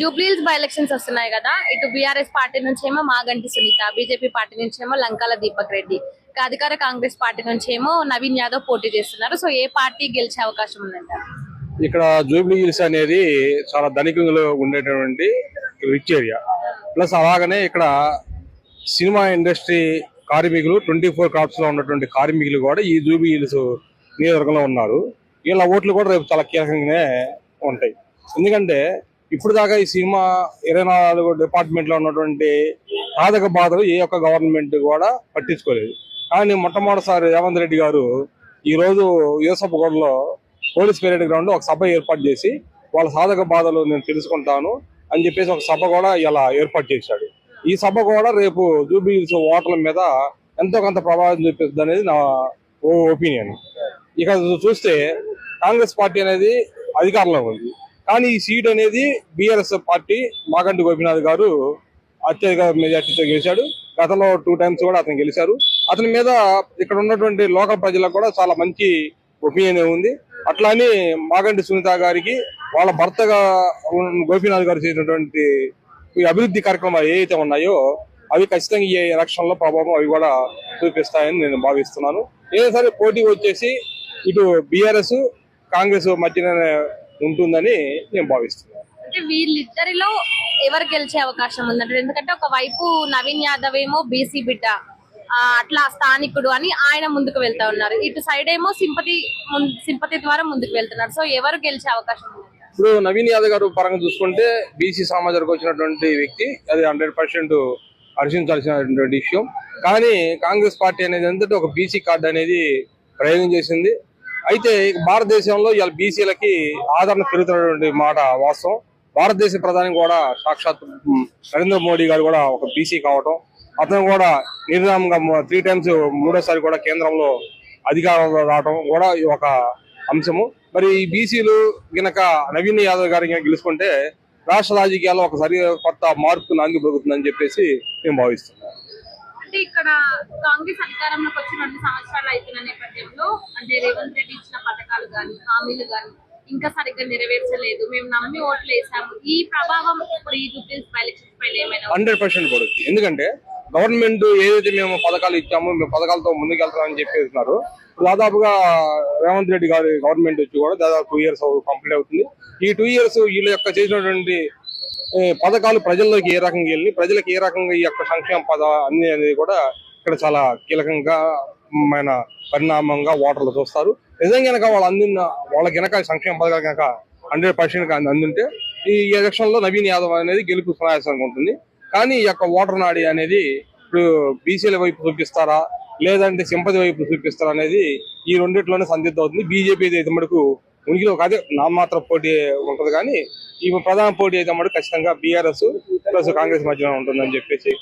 Jubilee Hills by elections వస్తున్నాయి కదా. ఇటు బీఆర్ఎస్ పార్టీ నుంచేమో మాగంటి సునీత బీజేపీ పార్టీ నుంచేమో లంకాల దీపక్ రెడ్డి అధికార కాంగ్రెస్ పార్టీ నుంచేమో నవీన్ యాదవ్ పోటీ చేస్తున్నారు. సో ఏ పార్టీ గెలిచే అవకాశం ఉందంటారు ఇక్కడ జూబ్లీ హిల్స్ అనేది చాలా ధనికంలో ఉండేటటువంటి రిచ్ ఏరియా ప్లస్ అలాగనే ఇక్కడ సినిమా ఇండస్ట్రీ కార్మికులు ట్వంటీ ఫోర్ క్రాప్స్లో ఉన్నటువంటి కార్మికులు కూడా ఈ జూబ్లీ హిల్స్ నియోజకవర్గంలో ఉన్నారు. వీళ్ళ ఓట్లు కూడా రేపు చాలా కీలకంగానే ఉంటాయి. ఎందుకంటే ఇప్పుడు దాకా ఈ సినిమా ఇరవై నాలుగు డిపార్ట్మెంట్లో ఉన్నటువంటి సాధక బాధలు ఏ ఒక్క గవర్నమెంట్ కూడా పట్టించుకోలేదు. కానీ మొట్టమొదటిసారి రేవంత్ రెడ్డి గారు ఈ రోజు యూసఫ్గూడలో పోలీస్ పెరేడ్ గ్రౌండ్ ఒక సభ ఏర్పాటు చేసి వాళ్ళ సాధక బాధలు నేను తెలుసుకుంటాను అని చెప్పేసి ఒక సభ కూడా ఇలా ఏర్పాటు చేశాడు. ఈ సభ కూడా రేపు జూబిల్స్ ఓటర్ల మీద ఎంతో కొంత ప్రభావం చూపిస్తుంది అనేది నా ఓ ఒపీనియన్. ఇక చూస్తే కాంగ్రెస్ పార్టీ అనేది అధికారంలో ఉంది. కానీ ఈ సీట్ అనేది బీఆర్ఎస్ పార్టీ మాగంటి గోపినాథ్ గారు అత్యధిక మెజార్టీతో గెలిచాడు. గతంలో టూ టైమ్స్ కూడా అతను గెలిచారు. అతని మీద ఇక్కడ ఉన్నటువంటి లోకల్ ప్రజలకు కూడా చాలా మంచి ఒపీనియన్ ఉంది. అట్లానే మాగంటి సునీత గారికి వాళ్ళ భర్తగా గోపీనాథ్ గారు చేసినటువంటి అభివృద్ధి కార్యక్రమాలు ఏవైతే ఉన్నాయో అవి ఖచ్చితంగా ఈ ఎలక్షన్లో ప్రభావం అవి కూడా చూపిస్తాయని నేను భావిస్తున్నాను. ఏదైనా సరే పోటీ వచ్చేసి ఇటు బీఆర్ఎస్ కాంగ్రెస్ మధ్యన ఉంటుందని నేను భావిస్తున్నాను. అంటే వీళ్ళిద్దరిలో ఎవరు గెలిచే అవకాశం ఉందంటారు? ఎందుకంటే ఒక వైపు నవీన్ యాదవ్ ఏమో బీసీ బిడ్డ అట్లా స్థానికుడు అని ఆయన ముందుకు వెళ్తా ఉన్నారు. ఇటు సైడ్ ఏమో సింపతి సింపతి ద్వారా ముందుకు వెళ్తున్నారు. సో ఎవరు గెలిచే అవకాశం ఉంది? ఇప్పుడు నవీన్ యాదవ్ గారు పరంగా చూసుకుంటే బీసీ సమాజానికి వచ్చినటువంటి వ్యక్తి అది హండ్రెడ్ పర్సెంట్ హర్షించాల్సినటువంటి విషయం. కానీ కాంగ్రెస్ పార్టీ అనేది ఏంటంటే ఒక బీసీ కార్డు అనేది ప్రయోగం చేసింది. అయితే భారతదేశంలో ఇవాళ బీసీలకి ఆదరణ పెరుగుతున్నటువంటి మాట వాస్తవం. భారతదేశ ప్రధాని కూడా సాక్షాత్ నరేంద్ర మోడీ గారు కూడా ఒక బీసీ కావటం. అతను కూడా నిర్ణయంగా త్రీ టైమ్స్ మూడోసారి కూడా కేంద్రంలో అధికారంలో రావడం కూడా ఒక అంశము. మరి ఈ బీసీలు గినక నవీన్ యాదవ్ గారి గెలుచుకుంటే రాష్ట్ర రాజకీయాల్లో ఒక సరి కొత్త మార్పు నాంగి పొరుగుతుందని చెప్పేసి మేము భావిస్తున్నాం అంటే ఇక్కడ కాంగ్రెస్ అధికారంలోకి వచ్చి రెండు సంవత్సరాలు అవుతున్న అంటే రేవంత్ రెడ్డి ఇచ్చిన పథకాలు కానీ హామీలు కానీ ఇంకా సరిగ్గా నెరవేర్చలేదు. మేము నమ్మి ఓట్లు వేసాము. ఈ ప్రభావం ఇప్పుడు ఈ జూబ్లీస్ ఎలక్షన్స్ పైన ఏమైనా హండ్రెడ్ పర్సెంట్ పడుతుంది. ఎందుకంటే గవర్నమెంట్ ఏదైతే మేము పథకాలు ఇచ్చామో మేము పథకాలతో ముందుకెళ్తామని చెప్పేస్తున్నారు దాదాపుగా రేవంత్ రెడ్డి గారి గవర్నమెంట్ వచ్చి కూడా దాదాపు టూ ఇయర్స్ కంప్లీట్ అవుతుంది. ఈ టూ ఇయర్స్ వీళ్ళ యొక్క చేసినటువంటి పథకాలు ప్రజల్లోకి ఏ రకంగా వెళ్ళి ప్రజలకు ఏ రకంగా ఈ యొక్క సంక్షేమ పద అన్ని అనేది కూడా ఇక్కడ చాలా కీలకంగా మైన పరిణామంగా ఓటర్లు చూస్తారు. నిజంగా కనుక వాళ్ళు అందిన వాళ్ళకి కనుక సంక్షేమ పథకాలు కనుక హండ్రెడ్ పర్సెంట్ అందింటే ఈ ఎలక్షన్లో నవీన్ యాదవ్ అనేది గెలుపు సునాయాసంగా ఉంటుంది. కానీ ఈ యొక్క ఓటర్ నాడి అనేది ఇప్పుడు బీసీల వైపు చూపిస్తారా లేదంటే సింపతి వైపు చూపిస్తారా అనేది ఈ రెండిట్లోనే సందిగ్ధం అవుతుంది. బీజేపీ అయితే మటుకు ఉనికిలో అదే నామాత్ర పోటీ ఉంటుంది. కానీ ఈ ప్రధాన పోటీ అయితే మటుకు ఖచ్చితంగా బీఆర్ఎస్ ప్లస్ కాంగ్రెస్ మధ్యన ఉంటుందని చెప్పేసి